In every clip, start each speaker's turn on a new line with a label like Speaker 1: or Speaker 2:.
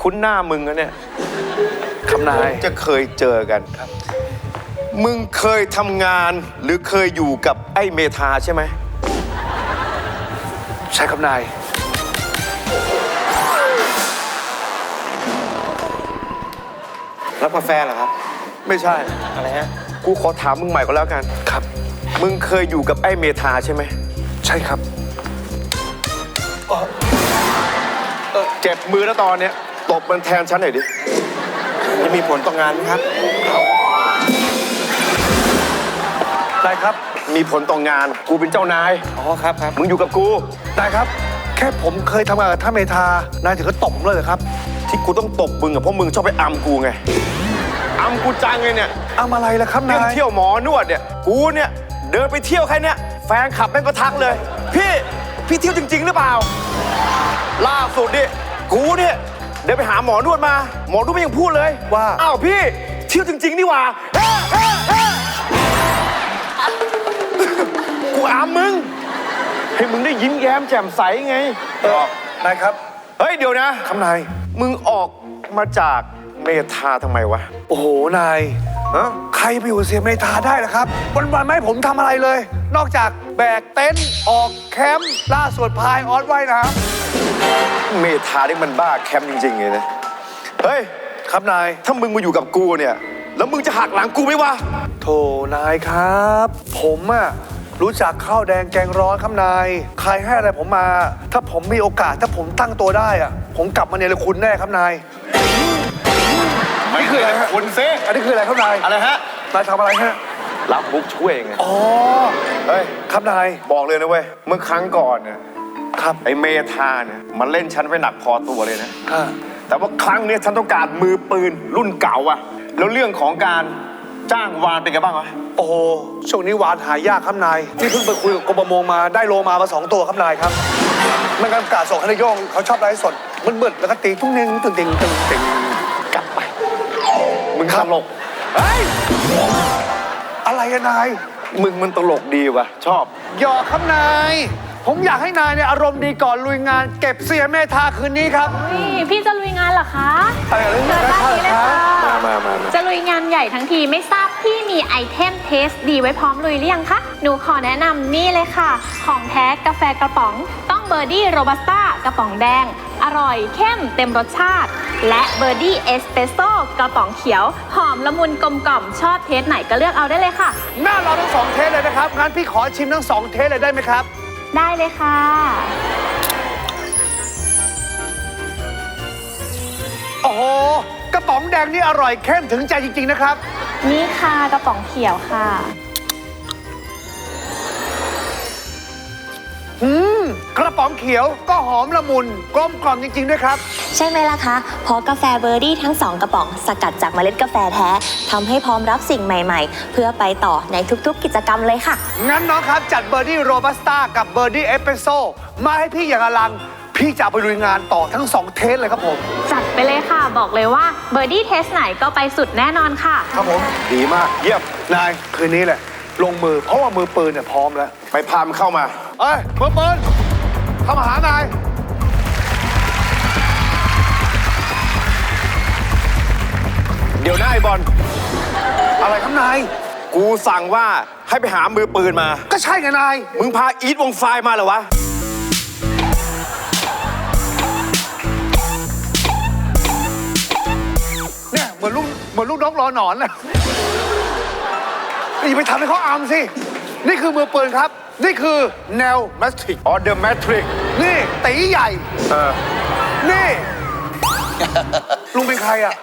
Speaker 1: คุ้นหน้ามึงนะเนี่ย
Speaker 2: คำนาย
Speaker 1: จะเคยเจอกันมึงเคยทำงานหรือเคยอยู่กับไอ้เมธาใช่ไหม
Speaker 2: ใช่คำนาย
Speaker 3: รับกาแฟเหรอครับ
Speaker 1: ไม่ใช่
Speaker 3: อะไรฮะ
Speaker 1: กูขอถามมึงใหม่ก็แล้วกัน
Speaker 2: ครับ
Speaker 1: มึงเคยอยู่กับไอ้เมธาใช่ไหม
Speaker 2: ใช่ครับ
Speaker 1: เจ็บมือแล้วตอนเนี้ย ตบมันแทนฉันหน่อยดิ
Speaker 3: จะมีผลต่องานไหมครับ
Speaker 2: ได้ครับ
Speaker 1: มีผลต่องาน กูเป็นเจ้านาย
Speaker 3: อ๋อครับครับ
Speaker 1: มึงอยู่กับกู
Speaker 2: ได้ครับ แค่ผมเคยทำงานกับท่านเมธานายถึงก็ตบผมเลยเหรอครับ
Speaker 1: ที่กูต้องตบมึงอะเพราะมึงชอบไปอัมกูไงอัมกูจังเลยเนี่ย
Speaker 2: เอาอะไรล่ะครับ
Speaker 1: เรื่อง
Speaker 2: นาย
Speaker 1: เที่ยวหมอนวดเนี่ย กูเนี่ยเดินไปเที่ยวแค่เนี้ยแฟนขับแม่งก็ทักเลย พี่ พี่เที่ยวจริง ๆ หรือเปล่า ล่าสุดดิกูเนี่ย เดินไปหาหมอนวดมา หมอนวดไม่ยังพูดเลย
Speaker 2: ว่า
Speaker 1: อ้าวพี่เที่ยวจริง ๆ นี่หว่าเฮ้เฮ้เฮ้กูอามมึง ให้มึงได้ยิ้มแย้มแจ่มใสไง
Speaker 2: เออนายครับ
Speaker 1: เฮ้ยเดี๋ยวนะ
Speaker 2: คำนาย
Speaker 1: มึงออกมาจากเมทาทำไมวะ
Speaker 2: โอ้โห นาย
Speaker 1: ฮะ
Speaker 2: ใครไปอยู่กับเสียเมธาได้ล่ะครับ วันวันๆไม่ให้ผมทำอะไรเลย นอกจากแบกเต็นท์ออกแคมป์ล่าสวดพายออสไว้นะครับ
Speaker 1: เมทานี่มันบ้าแคมป์จริงๆเลยนะเฮ้ย
Speaker 2: ครับนาย
Speaker 1: ถ้ามึงมาอยู่กับกูเนี่ย แล้วมึงจะหักหลังกูไหมวะ
Speaker 2: โถนายครับ ผมอะรู้จักข้าวแดงแกงร้อนครับนาย ใครให้อะไรผมมา ถ้าผมมีโอกาสถ้าผมตั้งตัวได้อะผมกลับมาเนรคุณแน่ครับนาย
Speaker 1: ไม่คืออะไรคุณเซ่
Speaker 2: อันนี้คืออะไรครับนาย
Speaker 1: อะไรฮะ
Speaker 2: นายทำอะไรฮะ
Speaker 1: รับบุกช่วยไง
Speaker 2: อ๋อ
Speaker 1: เฮ้ย
Speaker 2: ครับนาย
Speaker 1: บอกเลยนะเว้ย เมื่อครั้งก่อนเนี่ย
Speaker 2: ครับ
Speaker 1: ไอเมทาเนี่ยมันเล่นฉันไว้หนักพอตัวเลยนะ
Speaker 2: อ่า
Speaker 1: แต่ว่าครั้งเนี้ยฉันต้องการมือปืนรุ่นเก่าอะแล้วเรื่องของการจ้างวานเป็นไงบ้างวะ
Speaker 2: โอ้โหช่วงนี้หวานหายากครับนายนี่เพิ่งไปคุยกับกรมประมงมาได้โลมามาสองตัวครับนายครับไมันกันกาส่งให้นายโยงเขาชอบไลฟ์สดมืดๆแล้วก็ตีตุ้งเน่งตึงติงตึงติง
Speaker 1: กลับไป มึงตลก
Speaker 2: เฮ้ย อะไรอะนาย
Speaker 1: มึงมันตลกดีวะชอบ
Speaker 2: หยอกครับนาย ผมอยากให้นายเนี่ยอารมณ์ดีก่อนลุยงาน เก็บเสียเมธาคืนนี้ครับ
Speaker 4: นี่พี่จะลุยงานเหรอคะ
Speaker 2: อะไรอะไร
Speaker 4: เชิญด้านนี้เลยค่ะ
Speaker 1: มามามามา
Speaker 4: จะลุยงานใหญ่ทั้งทีไม่ทราบพี่มีไอเทมเทสดีไว้พร้อมลุยหรือยังคะ หนูขอแนะนำนี่เลยค่ะ ของแท้กาแฟกระป๋อง ต้องเบอร์ดี้โรบัสต้ากระป๋องแดง อร่อยเข้มเต็มรสชาติ และเบอร์ดี้เอสเปรสโซ่กระป๋องเขียว หอมละมุนกลมกล่อมชอบเทสไหนก็เลือกเอาได้เลยค่ะ
Speaker 2: หน้าเราทั้งสองเทสเลยนะครับงั้นพี่ขอชิมทั้งสองเทสเลยได้ไหมครับ
Speaker 4: ได้เลยค่ะ
Speaker 2: โอ้โห กระป๋องแดงนี่อร่อยเข้มถึงใจจริง ๆ นะครับ
Speaker 4: นี่ค่ะกระป๋องเขียวค่ะ
Speaker 2: กระป๋องเขียวก็หอมละมุนกลมกล่อมจริง ๆ ด้วยครับ
Speaker 5: ใช่ไหมล่ะคะ เพราะกาแฟเบอร์ดี้ทั้ง 2 กระป๋องสกัดจากเมล็ดกาแฟแท้ทำให้พร้อมรับสิ่งใหม่ๆ เพื่อไปต่อในทุกๆ กิจกรรมเลยค่ะ
Speaker 2: งั้นน้องครับจัดเบอร์ดี้โรบัสต้ากับเบอร์ดี้เอสเปรสโซ่มาให้พี่อย่างอลัง พี่จะเอาไปลุยงานต่อทั้งสองเทสเลยครับผม
Speaker 4: จัดไปเลยค่ะ บอกเลยว่าเบอร์ดี้เทสไหนก็ไปสุดแน่นอนค่ะ
Speaker 2: ครับผม
Speaker 1: ดีมาก เยี่ยม
Speaker 2: นาย คืนนี้แหละ ลงมือเพราะว่ามือปืนเนี่ยพร้อมแล้ว
Speaker 1: ไปพามนเข้ามา
Speaker 2: เอ้ยมือปืน เข้ามาหานาย
Speaker 1: เดี๋ยวหน้าไอ้บอล
Speaker 2: อะไรครับนาย
Speaker 1: กูสั่งว่าให้ไปหามือปืนมา
Speaker 2: ก็ใช่ไงนาย
Speaker 1: มึงพาอีทวงไฟล์มาเหรอวะ
Speaker 2: เนี่ยเหมือนลูกเหมือนลูกน้องรอหนอนนะอย่าไปทำให้เขาอามสิ นี่คือมือปืนครับ นี่คือแนวแมสติก
Speaker 1: อ๋อ The Matrix
Speaker 2: นี่ตีใหญ่
Speaker 1: เออ
Speaker 2: นี่ ลุงเป็นใครอะ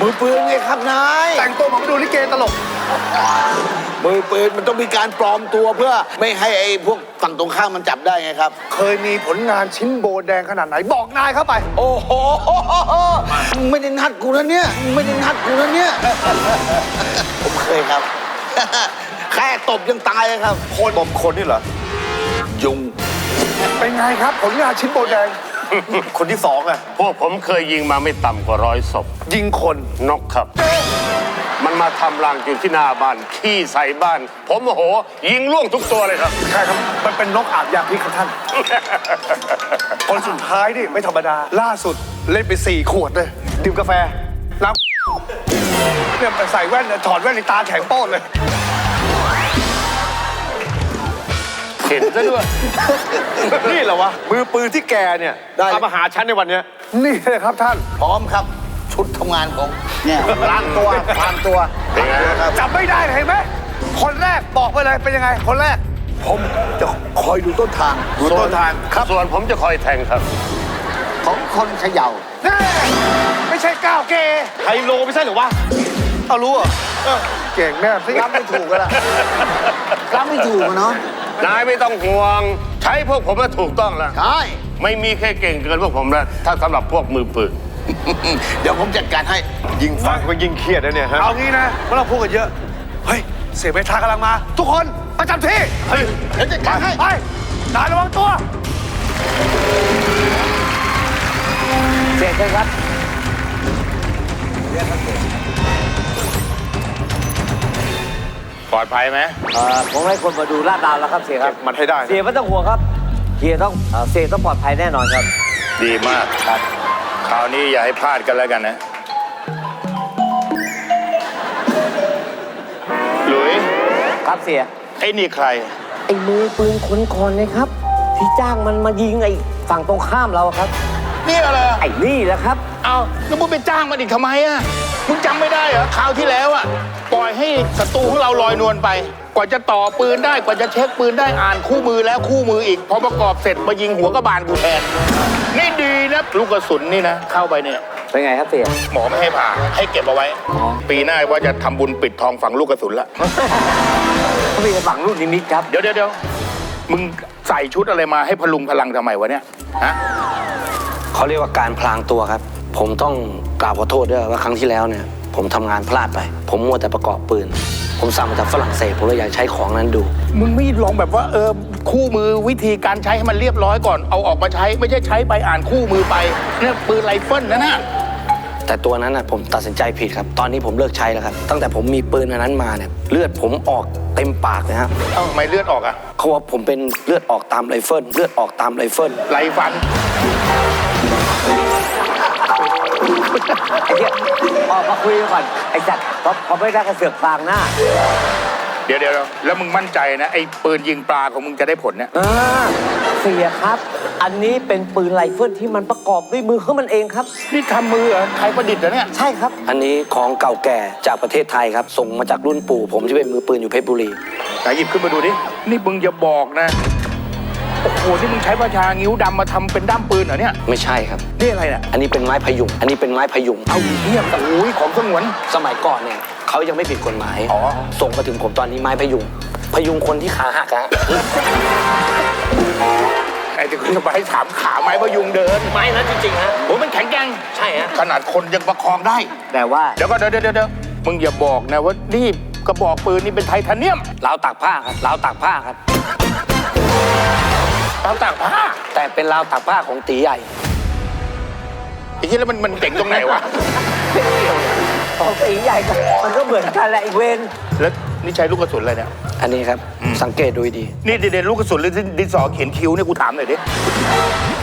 Speaker 3: มือปืนไงครับนาย
Speaker 2: แต่งตัวเหมือนดูลิเกตลก
Speaker 3: มือปืนมันต้องมีการปลอมตัวเพื่อไม่ให้ไอ้พวกฝั่งตรงข้ามมันจับได้ไงครับ
Speaker 2: เคยมีผลงานชิ้นโบแดงขนาดไหนบอกนายเข้าไป
Speaker 3: โอ้โหมึงไม่ได้นัดกูนะเนี่ยมึงไม่ได้นัดกูนะเนี่ย ผมเคยครับ แค่ตบยังตายเลยครับ
Speaker 1: คนบอมคนนี่เหรอ
Speaker 3: ยุง
Speaker 2: เป็นไงครับผลงานชิ้นโบแดง
Speaker 1: คนที่สองอะ
Speaker 6: พวกผมเคยยิงมาไม่ต่ำกว่าร้อยศพ
Speaker 2: ยิงคน
Speaker 6: นกครับ มันมาทำรังอยู่ที่หน้าบ้าน ขี้ใส่บ้าน ผมโมโห ยิงล่วงทุกตัวเลยครับ
Speaker 2: ใช่ครับ มันเป็นนกอาบยาพิษครับท่าน คนสุดท้ายนี่ไม่ธรรมดา ล่าสุดเล่นไปสี่ขวดเลย
Speaker 1: ดื่มกาแฟ
Speaker 2: น้ำเนี่ยใส่แว่นเนี่ยถอดแว่นในตาแข็งโป้นเลย
Speaker 6: เห็นซะด้วย
Speaker 1: นี่เหรอวะ มือปืนที่แกเนี่ย
Speaker 3: ได้
Speaker 1: ทำมาหาฉันในวันเนี้ย
Speaker 2: นี่เลยครับท่าน
Speaker 3: พร้อมครับ ชุดทำงานของเนี่ยพลางตัวพลางตัว
Speaker 6: เป็นไง
Speaker 2: จับไม่ได้เห็นไหม คนแรกบอกไปเลยเป็นยังไง คนแรก
Speaker 3: ผมจะคอยดูต้นทาง
Speaker 1: ดูต้นทาง
Speaker 6: ครับ ส่วนผมจะคอยแทงครับ
Speaker 3: ของคนเขย่า
Speaker 2: แน่ไม่ใช่ก้าวเกย์
Speaker 1: ไฮโลไม่ใช่เหรือวะ
Speaker 2: เอารู้เหรอเออเก่งแน่สิ
Speaker 3: รับไม่ถูกกันละรับไม่ถูกอะเนาะ
Speaker 6: นายไม่ต้องห่วง ใช้พวกผมมาถูกต้องแล้ว
Speaker 3: ใช่
Speaker 6: ไม่มีแค่เก่งเกินพวกผมแล้วถ้าสำหรับพวกมือปืน
Speaker 3: เดี๋ยวผมจัดการให้
Speaker 1: ยิงฟังก็ยิ่งเครียดนะเนี่ยฮะ
Speaker 2: เอางี้นะไม่ต้องพูดกันเยอะ เฮ้ย เสียเมทากำลังมา ทุกคนประจำที่
Speaker 6: เฮ้ย
Speaker 3: เดี๋ยวจัดการให้
Speaker 2: ไปนายระวังตัว
Speaker 3: เสร็จเลยครับ
Speaker 6: ปลอดภัยไหม
Speaker 7: เอ่อผมให้คนมาดูลาดราวแล้วครับเสียครับ
Speaker 1: มันให้ได้นะ
Speaker 7: เสียไม่ต้องห่วงครับเสียต้องเอ่อเสียต้องปลอดภัยแน่นอนครับ
Speaker 6: ดีมากครับ คราวนี้อย่าให้พลาดกันแล้วกันนะหลุย
Speaker 7: ครับเสีย
Speaker 6: ไอ้นี่ใคร
Speaker 7: ไอ้มือปืนคนก่อนเลยครับ ที่จ้างมันมายิงไอ้ฝั่งตรงข้ามเราครับ
Speaker 8: นี่อะไร
Speaker 7: ไอ้นี่แหละครับ
Speaker 8: เอาแล้วมึงไปจ้างมันอีกทำไมอะ มึงจำไม่ได้เหรอคราวที่แล้วอะปล่อยให้ศัตรูของเราลอยนวลไป กว่าจะต่อปืนได้กว่าจะเช็คปืนได้อ่านคู่มือแล้วคู่มืออีก พอประกอบเสร็จมายิงหัวกระบาลกูแทน นี่ดีนะลูกกระสุนนี่นะ เข้าไปเนี่ย
Speaker 7: เป็นไงครับเสีย
Speaker 8: หมอไม่ให้ผ่าให้เก็บเอาไว้ ปีหน้าว่าจะทำบุญปิดทองฝังลูกกระสุนละ
Speaker 7: เขาเป็นฝั่งลูกนิมิตครับ
Speaker 8: เดี๋ยวเดี๋ยวเดี๋ยวมึงใส่ชุดอะไรมาให้พลุงพลังทำไมวะเนี่ยฮะ
Speaker 9: เขาเรียกว่าการพลางตัวครับ ผมต้อง กราบขอโทษด้วยว่าครั้งที่แล้วเนี่ย ผมทำงานพลาดไป ผมมัวแต่ประกอบปืน ผมสั่งมาจากฝรั่งเศสผมเลยอยากใช้ของนั้นดู
Speaker 8: มึงไม่ลองแบบว่าเออคู่มือวิธีการใช้ให้มันเรียบร้อยก่อนเอาออกมาใช้ไม่ใช่ใช้ไปอ่านคู่มือไปเนี่ยปืนไรเฟิลนะน่ะ
Speaker 9: แต่ตัวนั้นนะผมตัดสินใจผิดครับ ตอนนี้ผมเลิกใช้แล้วครับ ตั้งแต่ผมมีปืนอันนั้นมาเนี่ยเลือดผมออกเต็มปากเลยครับ
Speaker 8: เอ้าทำไมเลือดออกอะ
Speaker 9: เขาว่าผมเป็นเลือดออกตามไรเฟิลเลือดออกตามไรเฟิล
Speaker 8: ไรฟัน
Speaker 7: ไอ้เหี้ยออกมาคุยกันก่อนไอ้จัดพอพอไม่ได้กระเสือกปางหน้า
Speaker 8: เดี๋ยวเดี๋ยวแล้วมึงมั่นใจนะ ไอ้ปืนยิงปลาของมึงจะได้ผลเนี่ย
Speaker 7: อ่าเสียครับ อันนี้เป็นปืนไรเฟิลที่มันประกอบด้วยมือของมันเองครับ
Speaker 8: นี่ทำมือเหรอใครประดิษฐ์เหรอเนี่ย
Speaker 7: ใช่ครับ
Speaker 9: อันนี้ของเก่าแก่จากประเทศไทยครับ ส่งมาจากรุ่นปู่ ผมที่เป็นมือปืนอยู่เพชรบุรี
Speaker 8: ไหนหยิบขึ้นมาดูดิ นี่มึงอย่าบอกนะ โอ้โหนี่มึงใช้ประชางิ้วดำมาทำเป็นด้ามปืนเหรอเนี่ย
Speaker 9: ไม่ใช่ครับ
Speaker 8: นี่อะไรเนี่ย
Speaker 9: อันนี้เป็นไม้พยุง อันนี้เป็นไม้พยุง
Speaker 8: เอาเทียบกับโอ้ยของสงวน
Speaker 9: สมัยก่อนเนี่ยเขายังไม่ผิดกฎหมาย
Speaker 8: อ๋อ
Speaker 9: ส่งมาถึงผมตอนนี้ไม้พยุง พยุงคนที่ขาหักอะ
Speaker 8: ไอ้ที่คุณจะไปให้ถามขาไม้พยุงเดิน
Speaker 9: ไม้นะจริงๆฮะ
Speaker 8: โอ้ยมันแข็งแกร่ง
Speaker 9: ใช่ฮะ
Speaker 8: ขนาดคนยังประคองได้
Speaker 7: แต่ว่า
Speaker 8: เดี๋ยวก็เดี๋ยวเดี๋ยวเดี๋ยวมึงอย่าบอกนะว่านี่กระบอกปืนนี่เป็นไทเทเนียม
Speaker 9: ราวตากผ้าครับราวตากผ้าครับ
Speaker 8: เราตากผ้า
Speaker 9: แต่เป็นราวตากผ้าของตีใหญ่
Speaker 8: ไอ้ที่แล้วมันมันเจ๋งตรงไหนวะ
Speaker 7: ของสีใหญ่กับมันก็เหมือนกันแหละไอีเวน
Speaker 8: แล้วนี่ใช้ลูกกระสุนอะไรเนี่ย
Speaker 9: อันนี้ครับสังเกตดูดี
Speaker 8: นี่เด่นๆลูกกระสุนหรือดินสอเขียนคิ้วเนี่ยกูถามหน่อยดิ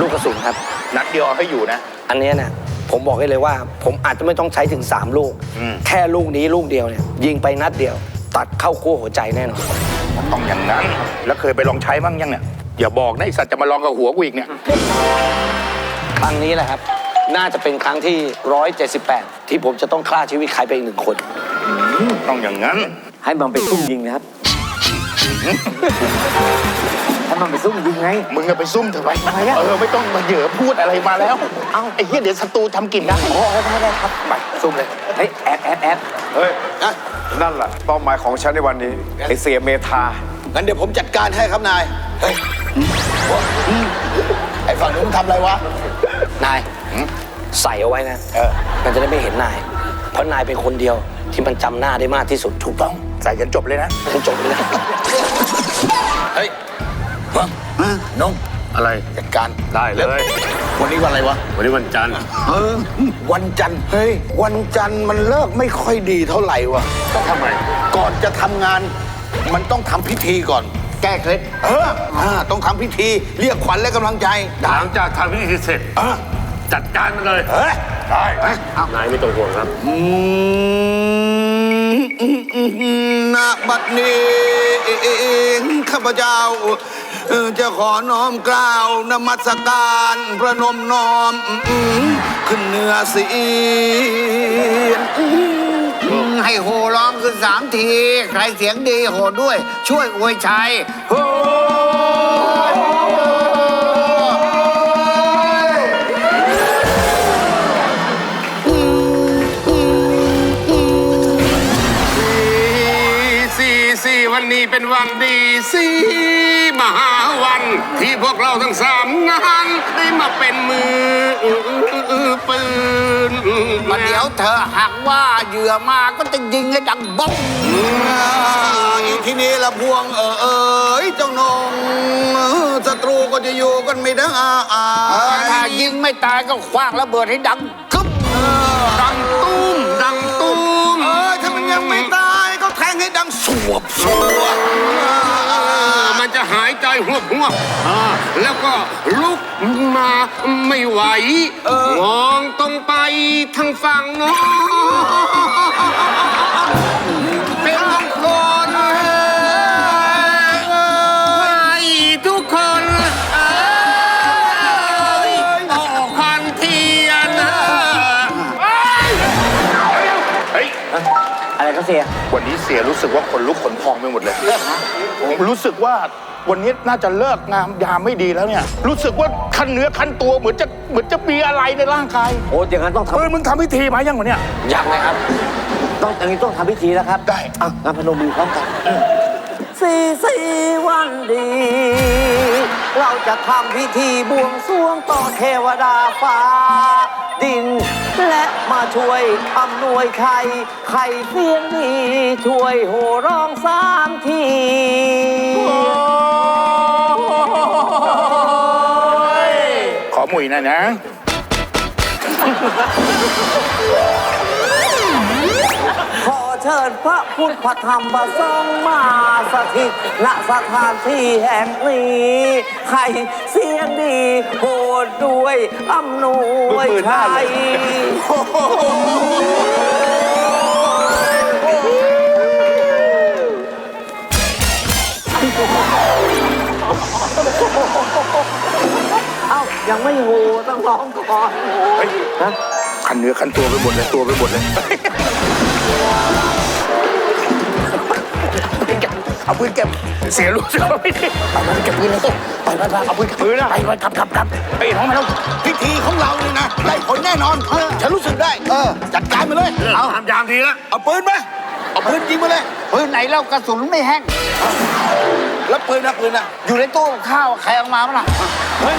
Speaker 9: ลูกกระสุนครับ
Speaker 8: นัดเดียวเอาให้อยู่นะ
Speaker 9: อันเนี้ยนะผมบอกให้เลยว่า ผมอาจจะไม่ต้องใช้ถึง 3 ลูก
Speaker 8: อืม
Speaker 9: แค่ลูกนี้ลูกเดียวเนี่ยยิงไปนัดเดียว ตัดเข้าขั้วหัวใจแน่นอน
Speaker 8: ต้องอย่างนั้น แล้วเคยไปลองใช้บ้างยังเนี่ย อย่าบอกนะไอสัตว์จะมาลองกับหัวกูอีกเนี่ย
Speaker 9: ครั้งนี้แหละครับ น่าจะเป็นครั้งที่ 178 ที่ผมจะต้องฆ่าชีวิตใครไปอีกหนึ่งคน
Speaker 8: ต้องอย่างนั้น
Speaker 7: ให้มันไปซุ่มยิงนะครับ ให้มันไปซุ่มยิงไง
Speaker 8: มึงอะไปซุ่มเถอะไป
Speaker 7: ทำไมอะ
Speaker 8: เออไม่ต้องมาเหยอะพูดอะไรมาแล้ว เอ้าไอ้เหี้ยเดี๋ยวศัตรูทำกินได้
Speaker 7: โอ้ได้ได้ครับ
Speaker 8: ไปซุ่มเลย
Speaker 7: เฮ้ยแอบแอบแอบ
Speaker 1: เฮ้ย นั่นแหละเป้าหมายของฉันในวันนี้ ไอเสียเมธา
Speaker 3: งั้นเดี๋ยวผมจัดการให้ครับนาย เฮ้ย ไอ้ฝั่งนู้นทำอะไรวะ
Speaker 9: นายใส่เอาไว้นะมันจะได้ไม่เห็นนาย เพราะนายเป็นคนเดียวที่มันจำหน้าได้มากที่สุดถูกต้อง
Speaker 8: ใส่กันจบเลยนะ
Speaker 9: ฉันจบเลยนะ
Speaker 3: เฮ้ยน้อง
Speaker 6: อะไร
Speaker 3: จัดการ
Speaker 6: ได้เลย
Speaker 3: วันนี้วันอะไรวะ
Speaker 6: วันนี้วันจันทร์
Speaker 3: เออวันจันทร์เฮ้ยวันจันทร์มันเลิกไม่ค่อยดีเท่าไหร่วะ
Speaker 6: ต้องทำไม
Speaker 3: ก่อนจะทำงาน มันต้องทำพิธีก่อน แก้เคล็ดเอออ่าต้องทำพิธีเรียกขวัญและกำลังใจ
Speaker 6: หลังจากทำพิธีเสร็จ
Speaker 3: เออ
Speaker 6: จัดการมันเลยได้นายไม่ต้องห่วงครับ
Speaker 3: ณบัดนี้ข้าพเจ้าเอ่อจะขอน้อมกล่าวนมัสการประนมน้อมขึ้นเหนือเสียง ให้โหร้องขึ้นสามที ใครเสียงดีโหด้วย ช่วยอวยชัยโห
Speaker 6: เป็นวันดีสี่มหาวัน ที่พวกเราทั้งสามนั้นได้มาเป็นมือปืน
Speaker 3: มาเดี๋ยวเธอหากว่าเหยื่อมาก็จะยิงให้ดังบ๊อบอีกทีนี้ละพวงเออเอยเจ้านงศัตรูก็จะอยู่กันไม่ได้ถ้ายิงไม่ตายก็คว้างระเบิดให้ดังกึ๊บ
Speaker 6: ดังตุ้มดังตุ้ม
Speaker 3: วบสวบ
Speaker 6: มันจะหายใจหวบหวบอ่าแล้วก็ลุกมาไม่ไหว มองตรงไปทางฝั่งโน้น
Speaker 7: เสีย
Speaker 8: วันนี้เสียรู้สึกว่าขนลุกขนพองไปหมดเลย ผมรู้สึกว่าวันนี้น่าจะเลิกงามยามไม่ดีแล้วเนี่ย รู้สึกว่าคันเนื้อคันตัวเหมือนจะเหมือนจะมีอะไรในร่างกาย
Speaker 7: โอ้อย่างนั้นต้องท
Speaker 8: เออมึงทำพิธีมายังวะเนี่ยำ
Speaker 7: ยังนะครับ ต้องอย่างนี้ต้องทำพิธีแล้วครับ
Speaker 8: ได้
Speaker 7: อะงานพนมมือพร้อมกัน สี่สี่วันดี เราจะทำพิธีบวงสรวงต่อเทวดาฟ้า ดิน และมาช่วยอำนวยไข่ไข่เสียงดีช่วยโห่ร้องสามที
Speaker 8: ขอหมุยหน่อยนะ
Speaker 7: ขอ เชิญพระพุทธธรรมประสงฆ์มาสถิตณสถานที่แห่งนี้ใครเสียงดีโปรดด้วยอำนวยชัยเอ้ายังไม่โหต้องร้องก่อน
Speaker 8: เฮ้ย
Speaker 7: นะ
Speaker 8: คันเนื้อคันตัวไปหมดเลยตัวไปหมดเลย เอาปืนเก็บเสียรู้สึกว่าไม่ดีเอาปืนเก็บปืนเลยสิไปไปไปเอาปืนเก็บปืนนะไปไปกลับกลับกลับไปน้องมาแล้ว
Speaker 3: พิธีของเราเนี่ยนะได้ผลแน่นอนฉันรู้สึกได้เออจัดการมาเลย
Speaker 6: เอาทำยามทีละ
Speaker 3: เอาปืนมาเอาปืนยิงมาเลยปืนไหนแล้วกระสุนไม่แห้งแล้วปืนนะปืนนะอยู่ในตู้กับข้าวใครเอามาเมื่อไหร่เฮ้ย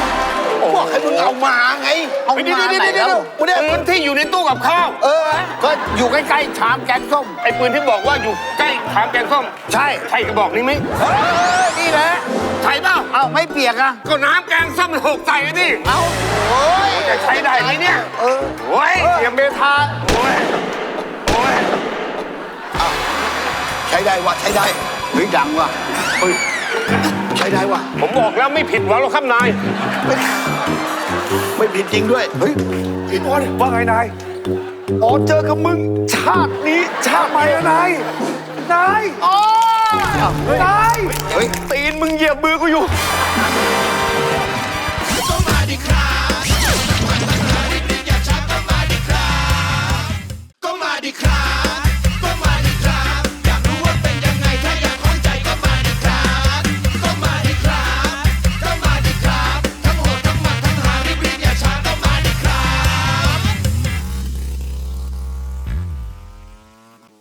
Speaker 3: บอกให้มึงเอามาไง เอา
Speaker 6: เดี๋ยว
Speaker 3: มา
Speaker 6: เดี๋ยว
Speaker 3: ไหน
Speaker 6: เดี๋ยว
Speaker 3: แล้
Speaker 6: เดี๋ยวว
Speaker 3: กูเนี่ย
Speaker 6: ปืนที่อยู่ในตู้กับข้าว
Speaker 3: เออ ก็อยู่ใกล้ๆชามแกงส้ม
Speaker 6: ไอ้ปืนที่บอกว่าอยู่ใกล้ถามแกงส้ม
Speaker 3: ใช่
Speaker 6: ใช่กระบอกนี้ไหม
Speaker 3: เออนี่แหละ
Speaker 6: ใช่เปล่า
Speaker 3: เอาไม่เปียกอะ
Speaker 6: ก็น้ำแกงส้มมันหกใส่กันดิ
Speaker 3: เอาโอ้ย
Speaker 6: จะใช้ได้ไหมเนี่ย
Speaker 3: เออ
Speaker 6: โอ้ยเสียเมทาโอ้ยโอ้ย
Speaker 3: ใช้ได้วะใช้ได้เฮ้ยดังว่ะเฮ้ย ใช้ได้ว่ะ
Speaker 6: ผมบอกแล้วไม่ผิดหวังหรอกครับนาย
Speaker 3: ไม่ผิดจริงด้วย เฮ้ย
Speaker 2: พี่บอลว่าไงนาย อ๋อเจอกับมึงชาตินี้ชาติใหม่อะนาย นายอ๋อนาย
Speaker 3: เฮ้ย
Speaker 2: ตีนมึงเหยียบมือกูอยู่
Speaker 10: ก็มาดิครับ